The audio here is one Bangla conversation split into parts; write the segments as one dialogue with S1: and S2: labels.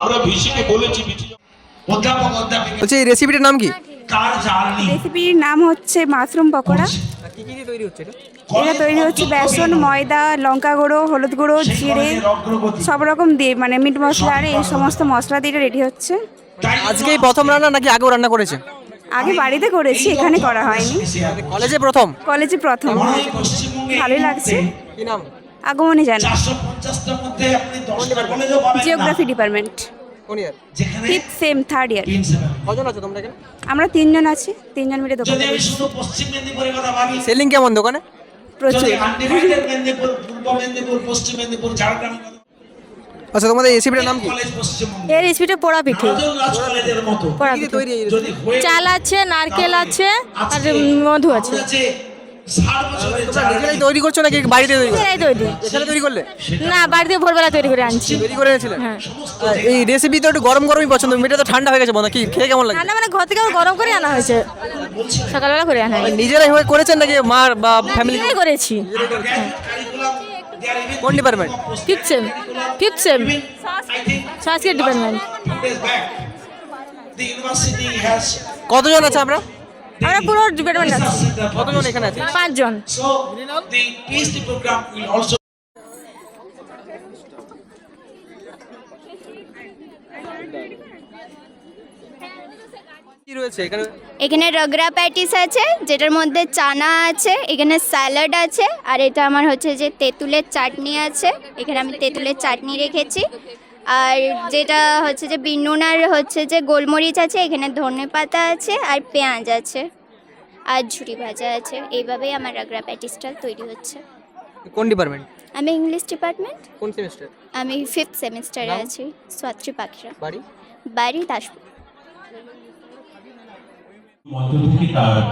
S1: আমরা ভিসিকে বলেছি ভিসি অধ্যাপক অধ্যাপিকা।
S2: বলছি এই রেসিপিটার নাম কি?
S1: তার জার্নি?
S3: রেসিপির নাম হচ্ছে মাশরুম পকোড়া।
S2: কি কি দিয়ে তৈরি হচ্ছে এটা?
S3: এটা তৈরি হচ্ছে বেসন ময়দা লঙ্কা গুঁড়ো হলুদ গুঁড়ো জিরে সব রকম দিয়ে মানে মিট মশলা আর এই সমস্ত মশলা দিয়ে এটা রেডি হচ্ছে।
S2: আজকে প্রথম রান্না নাকি আগেও রান্না করেছে?
S3: আগে বাড়িতে করেছি এখানে করা হয়নি।
S2: কলেজে প্রথম?
S3: কলেজে প্রথম। ভালোই লাগছে।
S2: কি নাম?
S3: আগমনে জানা। জিওগ্রাফি ডিপার্টমেন্ট
S2: কোন ইয়ার?
S1: যেখানে
S3: ফিফথ সেম থার্ড ইয়ার
S2: কজন আছো তোমরা এখানে?
S3: আমরা তিনজন আছি তিনজন মিলে দোকান
S1: যদি পশ্চিম মেদিনীপুরের কথা ভাবি।
S2: সেলিং কেমন দোকানে?
S3: প্রচুর।
S2: আচ্ছা তোমাদের রেসিপিটার নাম কি?
S4: এই রেসিপিটা পোড়া পিঠে পোড়া পিঠে চাল আছে নারকেল আছে আর মধু আছে।
S2: নিজেরাই তৈরি করছ নাকি বাড়িতে তৈরি
S4: তৈরি
S2: এখানে তৈরি করলে?
S4: না বাড়িতে ভোরবেলা তৈরি করে আনছি।
S2: তৈরি করে এনেছিলে?
S4: হ্যাঁ।
S2: এই রেসিপি তো একটু গরম গরমই পছন্দ তো ঠান্ডা হয়ে গেছে মনে কি খেয়ে কেমন লাগে?
S4: মানে ঘর থেকে গরম করে আনা হয়েছে। সকালবেলা করে আনা হয়েছে।
S2: নিজেরাই হয়ে করেছেন নাকি মা বা ফ্যামিলি
S4: করেছি।
S2: কোন department
S4: fifth sem fifth sem Sanskrit department
S2: কতজন আছে আমরা?
S4: আমরা পুরো ডিপার্টমেন্ট আছি।
S2: কতজন এখানে আছে
S4: পাঁচজন।
S2: এখানে
S5: রগরা প্যাটিস আছে যেটার মধ্যে চানা আছে এখানে স্যালাড আছে আর এটা আমার হচ্ছে যে তেঁতুলের চাটনি আছে। এখানে আমি তেঁতুলের চাটনি রেখেছি। আর যেটা হচ্ছে যে বিনুনার হচ্ছে যে গোলমরিচ আছে এখানে ধনে পাতা আছে আর পেঁয়াজ আছে আর ঝুরি ভাজা আছে। এইভাবেই আমার রগরা প্যাটিসটা তৈরি হচ্ছে।
S2: কোন ডিপার্টমেন্ট
S5: আমি ইংলিশ ডিপার্টমেন্ট
S2: কোন সেমিস্টার
S5: আমি ফিফথ সেমিস্টারে আছি স্বাত্রী পাখিরা।
S2: বাড়ি?
S5: বাড়ি দাসপুর।
S6: মঞ্চ থেকে তার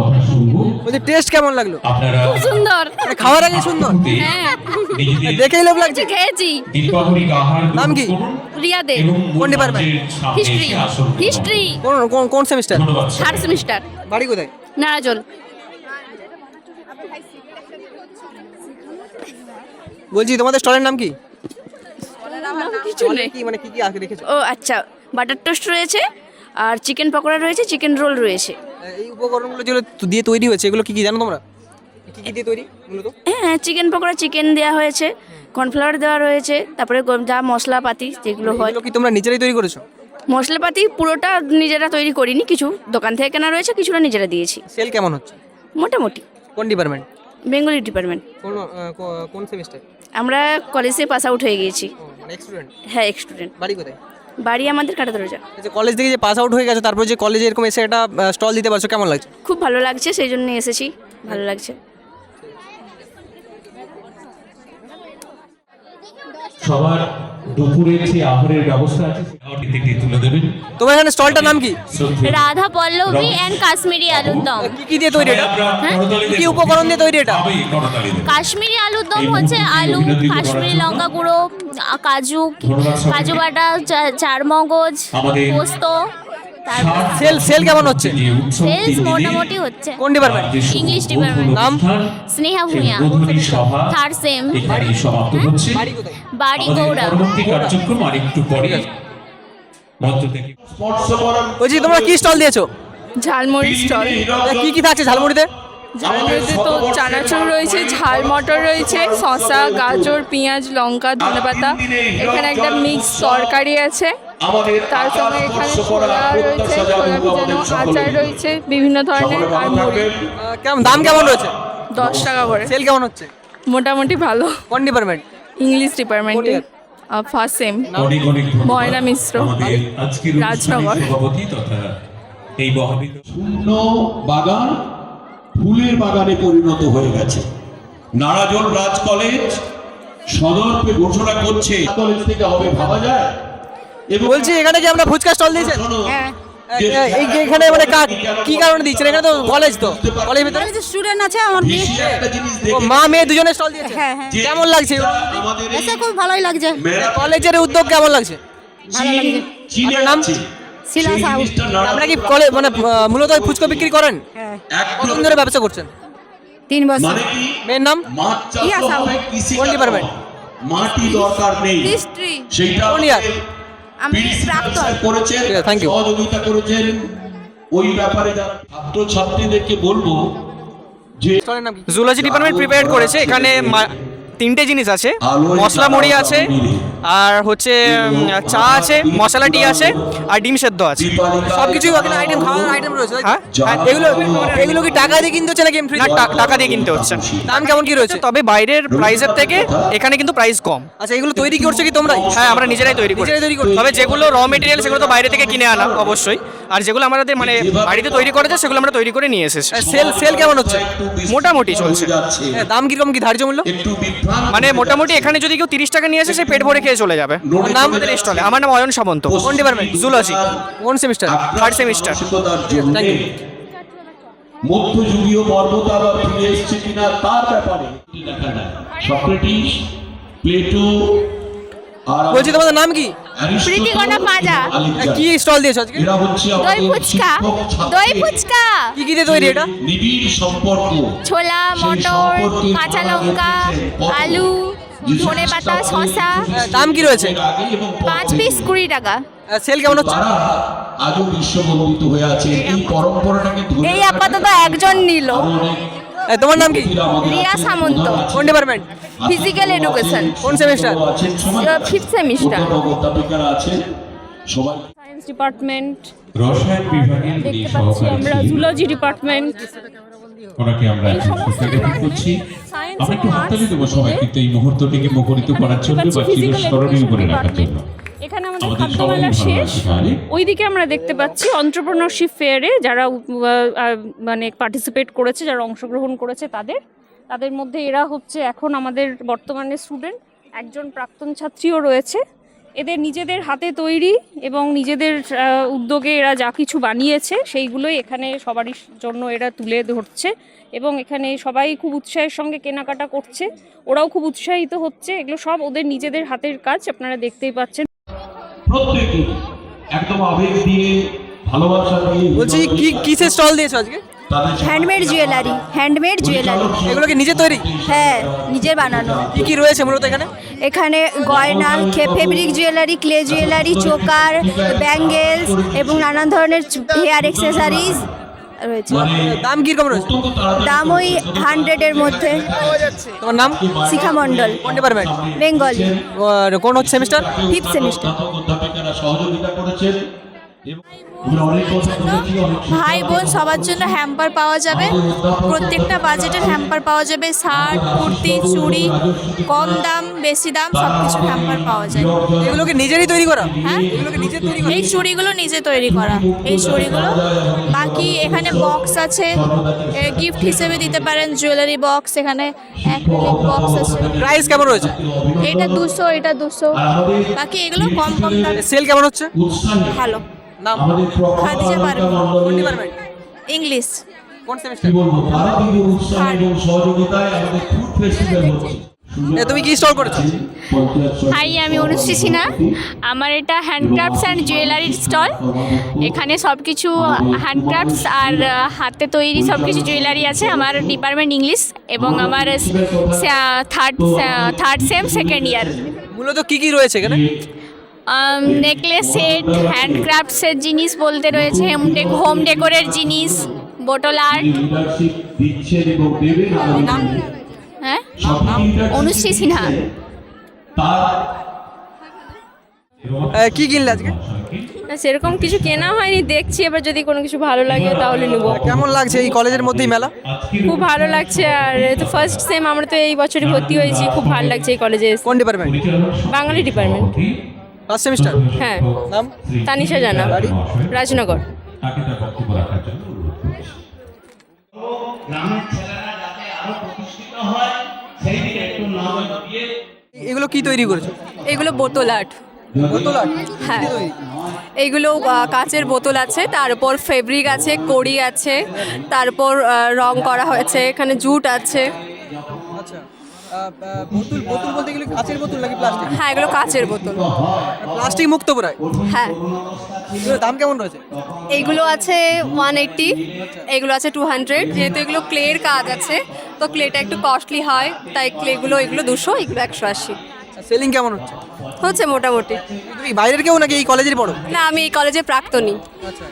S6: কথা শুনব।
S2: বলছি টেস্ট কেমন লাগল?
S6: আপনারা
S4: সুন্দর।
S2: মানে খাওয়ার আগে সুন্দর?
S4: হ্যাঁ।
S2: দেখেই লোভ লাগছে।
S4: খেয়েছি।
S6: দীর্ঘাবলী আহার
S2: নাম কি?
S4: রিয়াদে
S6: এবং
S2: কোন
S6: সামনে
S4: হিস্ট্রি। হিস্ট্রি
S2: কোন কোন কোন সেমিস্টার
S4: থার্ড সেমিস্টার
S2: বাড়ি কোথায়?
S4: নারাজল।
S2: বলছি তোমাদের স্টলের নাম কি?
S4: কিছু নেই।
S2: কি মানে কি কি রেখেছো?
S4: ও আচ্ছা। বাটার টোস্ট রয়েছে আর চিকেন পকোড়া রয়েছে চিকেন রোল রয়েছে।
S2: এই উপকরণগুলো যেগুলো দিয়ে তৈরি হয়েছে এগুলো কি কি জানো তোমরা? কি কি দিয়ে তৈরি মূলত?
S4: হ্যাঁ চিকেন পকোড়া চিকেন দেওয়া হয়েছে কর্নফ্লাওয়ার দেওয়া রয়েছে তারপরে যা মশলাপাতি যেগুলো হয়।
S2: এগুলো কি তোমরা নিজেরাই তৈরি করেছ?
S4: মশলাপাতি পুরোটা নিজেরা তৈরি করিনি কিছু দোকান থেকে কেনা রয়েছে কিছুটা নিজেরা দিয়েছি।
S2: সেল কেমন হচ্ছে?
S4: মোটামুটি।
S2: কোন ডিপার্টমেন্ট
S4: বেঙ্গলি ডিপার্টমেন্ট
S2: কোন কোন সেমিস্টার
S4: আমরা কলেজে পাস আউট হয়ে গিয়েছি।
S2: মানে স্টুডেন্ট
S4: হ্যাঁ স্টুডেন্ট
S2: বাড়ি কোথায়?
S4: বাড়ি আমাদের কাটা দরজা
S2: যে কলেজ থেকে যে পাস আউট হয়ে গেছে তারপর যে কলেজে এরকম এসে একটা স্টল দিতে পারছ কেমন লাগছে?
S4: খুব ভালো লাগছে সেই জন্য এসেছি। ভালো লাগছে।
S6: সবার দুপুরের যে আহারের ব্যবস্থা আছে তুলে দেবেন।
S2: তোমার এখানে স্টলটার নাম কি?
S5: রাধা পল্লবী অ্যান্ড কাশ্মীরি আলুর দম।
S2: কি কি দিয়ে তৈরি এটা? কি উপকরণ দিয়ে তৈরি এটা?
S5: কাশ্মীরি আলুর দম হচ্ছে আলু কাশ্মীরি লঙ্কা গুঁড়ো কাজু কাজু বাটা চা- চারমগজ পোস্ত। তারপর
S2: সেল সেল কেমন হচ্ছে?
S5: সেলস মোটামুটি হচ্ছে।
S2: কোন ডিপার্টমেন্ট
S5: ইংলিশ ডিপার্টমেন্ট।
S2: নাম?
S5: স্নেহা ভূঁইয়া থার্ড সেম
S6: এখানেই সমাপ্ত হচ্ছে।
S2: বাড়ি কোথায়?
S5: বাড়ি
S6: আমাদের
S5: গৌড়া।
S6: পরবর্তী কার্যক্রম আর একটু পরে।
S2: বলছি তোমরা কি স্টল দিয়েছ?
S7: ঝালমুড়ি স্টল।
S2: কি কি থাকছে ঝালমুড়িতে?
S7: ঝালমুড়িতে তো চানাচুর রয়েছে ঝাল মটর রয়েছে শসা গাজর পেঁয়াজ লঙ্কা ধনেপাতা। এখানে একটা মিক্স তরকারি আছে।
S1: আমাদের
S7: তার সঙ্গে এখানে ছোলা রয়েছে ছোলা আচার রয়েছে বিভিন্ন ধরনের আর মুড়ি
S2: কেমন? দাম কেমন রয়েছে?
S7: দশ টাকা করে।
S2: সেল কেমন হচ্ছে?
S7: মোটামুটি ভালো।
S2: কোন ডিপার্টমেন্ট
S7: ইংলিশ ডিপার্টমেন্টে ফার্স্ট সেম। ময়না মিশ্র,
S6: আমাদের
S7: রাজনগর।
S6: এই
S8: শূন্য বাগান ফুলের বাগানে পরিণত হয়ে গেছে। নারাজল রাজ কলেজ সদর্পে ঘোষণা করছে। কলেজ থেকে হবে ভাবা যায়?
S2: বলছি এখানে কি আমরা ফুচকা স্টল দিয়েছেন
S8: শোনো,
S2: এই এই যে এখানে মানে কা- কি কারণে দিচ্ছেন? এখানে তো কলেজ তো কলেজ ভিতরে?
S3: স্টুডেন্ট আছে আমার
S8: বেশি একটা জিনিস
S2: ও, মা মেয়ে দুজনে স্টল দিয়েছে?
S3: হ্যাঁ হ্যাঁ।
S2: কেমন লাগছে?
S3: এসে খুব ভালোই লাগছে।
S2: কলেজের উদ্যোগ কেমন লাগছে?
S3: ভালো লাগছে।
S2: আপনার নাম?
S8: আছে।
S3: শিলা সাউ।
S8: জিনিসটা
S2: কি কলেজ মানে মূলত ফুচকা বিক্রি করেন?
S3: হ্যাঁ।
S2: কতদিন ধরে ব্যবসা করছেন?
S3: তিন বছর।
S8: মানে
S2: মেয়ের নাম?
S3: ইয়া, সাউ।
S2: কোন?
S8: হবে। মাটি দরকার নেই।
S7: হিস্ট্রি
S8: সেইটা?
S5: আমি প্রাক্তন
S8: করেছেন. সহযোগিতা করেছেন ওই ব্যাপারে যারা ছাত্র ছাত্রীদেরকে বলব যে
S2: জুলজি ডিপার্টমেন্ট প্রিপেয়ার করেছে এখানে মা- তিনটে জিনিস আছে। মশলা মুড়ি আছে আর হচ্ছে চা আছে মশলা টি আছে আর ডিম সেদ্ধ আছে। সব কিছুই ওখানে আইটেম খাওয়ার আইটেম রয়েছে হ্যাঁ হ্যাঁ, এগুলো এগুলো কি টাকা দিয়ে কিনতে হচ্ছে নাকি না টাকা দিয়ে কিনতে হচ্ছে। দাম কেমন কি রয়েছে? তবে বাইরের প্রাইসের থেকে এখানে কিন্তু প্রাইস কম। আচ্ছা এগুলো তৈরি করছ কি তোমরা হ্যাঁ আমরা নিজেরাই তৈরি নিজেরাই তৈরি করি তবে যেগুলো র মেটেরিয়াল সেগুলো তো বাইরে থেকে কিনে আনা অবশ্যই। আর যেগুলো আমাদের মানে বাড়িতে তৈরি করা যায় সেগুলো আমরা তৈরি করে নিয়ে এসেছি। সেল সেল কেমন হচ্ছে? মোটামুটি চলছে। দাম কীরকম কি? ধার্য মূল্য? মানে মোটামুটি এখানে যদি কেউ তিরিশ টাকা নিয়ে আসে সে পেট ভরে খেয়ে চলে যাবে। আমার নাম? আমাদের স্টলে। আমার নাম অয়ন সামন্ত। কোন ডিপার্টমেন্ট জুলজি কোন semester third semester Thank you.
S8: মধ্যযুগীয় পর্বত আবার ফিরে এসছে কিনা তার ব্যাপারে সক্রেটিস প্লেটো
S2: বলছি তোমাদের নাম কি?
S5: প্রীতিকণা।
S8: আলেকজান্ডার।
S2: কি স্টল দিয়েছ আজকে?
S8: এরা হচ্ছে
S5: দই ফুচকা। দই ফুচকা।
S2: কি কি দিয়ে তৈরি এটা?
S8: নিবিড় সম্পর্ক।
S5: ছোলা মটর কাঁচা লঙ্কা আলু ধনে পাতা শসা।
S2: দাম কি রয়েছে?
S5: পাঁচ পিস কুড়ি টাকা।
S2: সেল কেমন হচ্ছে?
S8: আজও হয়ে আছে। এই পরম্পরাটাকে
S5: এই আপাতত একজন নিল।
S2: তোমার নাম কি?
S5: রিয়া সামন্ত।
S2: কোন ডিপার্টমেন্ট
S5: Physical education।
S2: কোন
S8: অধ্যাপিকারা আছেন সবাই
S7: সায়েন্স ডিপার্টমেন্ট
S6: রসায়ন বিভাগের
S7: দেখতে পাচ্ছি
S6: সহকারী
S7: আমরা জুলজি ডিপার্টমেন্ট
S6: ওনাকে আমরা এখন করছি আমরা একটু হাততালি দেবো সবাই কিন্তু এই মুহূর্তটিকে মুখরিত করার জন্য বা চিরস্মরণীয় করে রাখার জন্য।
S7: আমাদের
S6: আমাদের
S7: খাদ্য
S6: সবাই
S7: মেলা
S6: ভালো
S7: শেষ। ওইদিকে আমরা দেখতে পাচ্ছি অন্টারপ্রনারশিপ ফেয়ারে যারা মানে পার্টিসিপেট করেছে যারা অংশগ্রহণ করেছে তাদের। তাদের মধ্যে এরা হচ্ছে এখন আমাদের বর্তমানে স্টুডেন্ট একজন প্রাক্তন ছাত্রীও রয়েছে। এদের নিজেদের হাতে তৈরি এবং নিজেদের উদ্যোগে এরা যা কিছু বানিয়েছে সেইগুলোই এখানে সবারই জন্য এরা তুলে ধরছে এবং এখানে সবাই খুব উৎসাহের সঙ্গে কেনাকাটা করছে। ওরাও খুব উৎসাহিত হচ্ছে। এগুলো সব ওদের নিজেদের হাতের কাজ। আপনারা দেখতেই পাচ্ছেন
S8: প্রত্যেকে একদম আবেগ দিয়ে ভালোবাসা দিয়ে
S2: বলছি কি কিসের স্টল দিয়েছ আজকে?
S3: Handmade jewellery handmade jewellery.
S2: এগুলো কি নিজে তৈরি?
S3: হ্যাঁ নিজের বানানো।
S2: কি কি রয়েছে মূলত এখানে?
S3: এখানে গয়না fabric jewellery clay jewellery choker bangles এবং নানান ধরনের হেয়ার অ্যাক্সেসারিজ রয়েছে।
S8: মানে
S2: দাম কীরকম রয়েছে?
S3: দাম ওই হান্ড্রেডের মধ্যে।
S2: তোমার নাম?
S3: শিখা মণ্ডল।
S2: কোন ডিপার্টমেন্ট
S3: বেঙ্গলি।
S2: কোন হচ্ছে সেমিস্টার
S3: ফিফথ semester।
S4: ভাই বোন সবার জন্য হ্যাম্পার পাওয়া যাবে। প্রত্যেকটা বাজেটের হ্যাম্পার পাওয়া যাবে। শার্ট কুর্তি চুড়ি কম দাম বেশি দাম সব কিছু হ্যাম্পার পাওয়া যায়
S2: এগুলোকে নিজেরই তৈরি করা।
S4: হ্যাঁ?
S2: এগুলোকে নিজে তৈরি করা।
S4: এই চুড়িগুলো নিজে তৈরি করা। এই চুড়িগুলো বাকি এখানে বক্স আছে। গিফট হিসেবে দিতে পারেন। জুয়েলারি বক্স এখানে অ্যাক্রিলিক বক্স আছে।
S2: প্রাইস কেমন রয়েছে?
S4: এটা দুশো এটা দুশো। বাকি এগুলো কম কম দাম।
S2: সেল কেমন হচ্ছে?
S4: ভালো।
S2: নাম?
S4: খাদিজা পারভিন।
S2: কোন ডিপার্টমেন্ট
S4: ইংলিশ
S2: কোন সেমিস্টার
S8: ভারতীয় উৎসাহ এবং সহযোগিতায় আমাদের ফুড ফেস্টিভ্যাল হচ্ছে।
S2: তুমি কি স্টল করেছ?
S5: হাই আমি অনুশ্রী সিনহা আমার এটা হ্যান্ডক্রাফটস অ্যান্ড জুয়েলারির স্টল এখানে সব কিছু হ্যান্ডক্রাফটস আর হাতে তৈরি সব কিছু জুয়েলারি আছে। আমার ডিপার্টমেন্ট ইংলিশ এবং আমার third third sem second year
S2: মূলত কি কি রয়েছে এখানে?
S5: নেকলেস সেট হ্যান্ডক্রাফটসের জিনিস বলতে রয়েছে হোম ডেক হোম ডেকোরের জিনিস বোটল আর্ট। হ্যাঁ? অনুশ্রী সিনহা
S2: কি কিনলে আজকে?
S7: সেরকম কিছু কেনা হয়নি দেখছি এবার যদি কোনো কিছু ভালো লাগে তাহলে নেব।
S2: কেমন লাগছে এই কলেজের মধ্যেই মেলা?
S7: খুব ভালো লাগছে আর তো ফার্স্ট সেম আমরা তো এই বছরই ভর্তি হয়েছি খুব ভালো লাগছে এই কলেজে।
S2: কোন department
S7: Bengali department
S2: first semester
S7: হ্যাঁ।
S2: নাম?
S7: তানিশা জানা। রাজনগর।
S6: তাকে তার বক্তব্য রাখার জন্য
S1: গ্রামের ছেলেরা যাতে আরও প্রতিষ্ঠিত হয় সেই দিকে একটু নজর দিয়ে।
S2: এগুলো কি তৈরি করেছ?
S7: এগুলো বোতল আর্ট।
S2: বোতল art?
S7: হ্যাঁ। এইগুলো কাচের বোতল আছে তার উপর ফেব্রিক আছে কড়ি আছে তারপর রং করা হয়েছে এখানে জুট আছে।
S2: বোতল বোতল বলতে গেলে কাঁচের বোতল নাকি প্লাস্টিক
S7: হ্যাঁ এগুলো কাচের বোতল।
S2: প্লাস্টিক মুক্ত প্রায়?
S7: হ্যাঁ।
S2: এগুলোর দাম কেমন রয়েছে?
S7: এইগুলো আছে ওয়ান এইট্টি এগুলো আছে টু হান্ড্রেড যেহেতু এগুলো ক্লের কাজ আছে তো ক্লেটা একটু কস্টলি হয় তাই ক্লেগুলো এগুলো দুশো এগুলো একশো আশি।
S2: সেলিং কেমন হচ্ছে?
S9: হচ্ছে মোটামুটি।
S2: তুমি বাইরের কেউ নাকি এই কলেজের পড়ো?
S9: না আমি এই কলেজে প্রাক্তনী।
S2: আচ্ছা।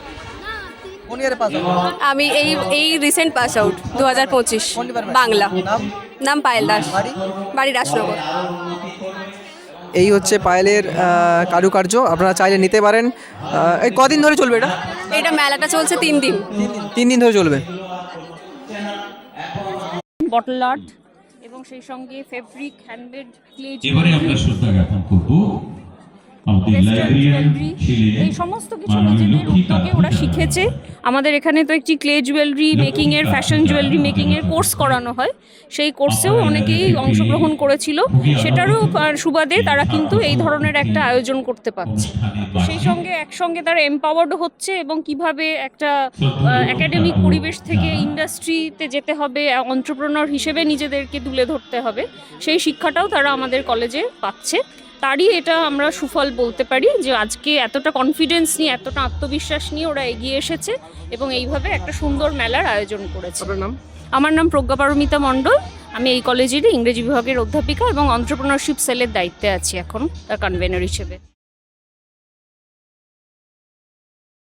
S2: কোন ইয়ারে পাস
S9: আমি এই এই রিসেন্ট পাস আউট দু হাজার পঁচিশ বাংলা।
S2: নাম?
S9: পায়েল দাস।
S2: বাড়ি?
S9: বাড়ি রাজনগর।
S2: এই হচ্ছে পায়েলের কারুকার্য আপনারা চাইলে নিতে পারেন। এই কদিন ধরে চলবে এটা?
S9: এটা মেলাটা চলছে তিন দিন।
S2: তিন দিন ধরে চলবে।
S7: বটল আর্ট এবং সেই সঙ্গে ফেব্রিক হ্যান্ডমেড ক্লে
S6: এবারে আমরা শ্রদ্ধা জ্ঞাপন করব।
S7: এই সমস্ত কিছু নিজেদের উদ্যোগে ওরা শিখেছে। আমাদের এখানে তো একটি ক্লে জুয়েলারি মেকিং এর ফ্যাশন জুয়েলারি মেকিং এর কোর্স করানো হয়। সেই কোর্সেও অনেকেই অংশগ্রহণ করেছিল। সেটারও সুবাদে তারা কিন্তু এই ধরনের একটা আয়োজন করতে পারছে। সেই সঙ্গে একসঙ্গে তারা এম্পাওয়ার্ড হচ্ছে এবং কীভাবে একটা একাডেমিক পরিবেশ থেকে ইন্ডাস্ট্রিতে যেতে হবে অন্টারপ্রনর হিসেবে নিজেদেরকে তুলে ধরতে হবে। সেই শিক্ষাটাও তারা আমাদের কলেজে পাচ্ছে। তারই এটা আমরা সুফল বলতে পারি যে আজকে এতটা কনফিডেন্স নিয়ে এতটা আত্মবিশ্বাস নিয়ে ওরা এগিয়ে এসেছে এবং এইভাবে একটা সুন্দর মেলার আয়োজন করেছে।
S2: নাম?
S7: আমার নাম প্রজ্ঞা পারমিতা মণ্ডল। আমি এই কলেজেরই ইংরেজি বিভাগের অধ্যাপিকা এবং অন্টারপ্রনারশিপ সেলের দায়িত্বে আছি এখন তার কনভেনার হিসেবে।